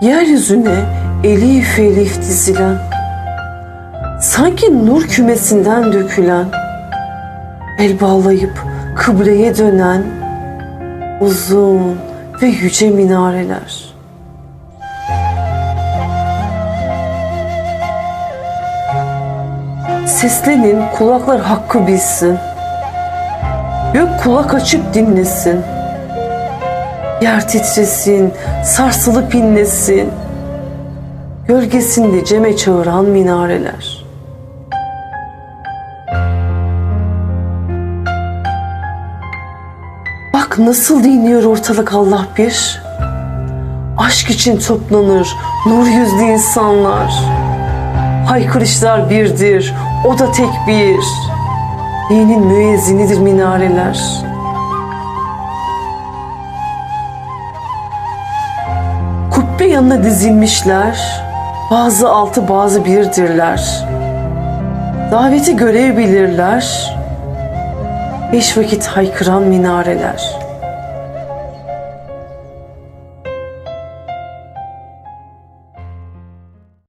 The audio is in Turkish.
Yeryüzüne elif elif dizilen, sanki nur kümesinden dökülen, el bağlayıp kıbleye dönen uzun ve yüce minareler. Seslenin kulaklar hakkı bilsin. Gök kulak açıp dinlesin. Yer titresin, sarsılıp inlesin. Gölgesinde ceme çağıran minareler. Bak nasıl diniyor ortalık Allah bir. Aşk için toplanır nur yüzlü insanlar. Haykırışlar birdir, o da tek bir. Dinin müezzinidir minareler. Kubbe yanına dizilmişler, bazı altı bazı birdirler. Daveti görev bilirler, beş vakit haykıran minareler.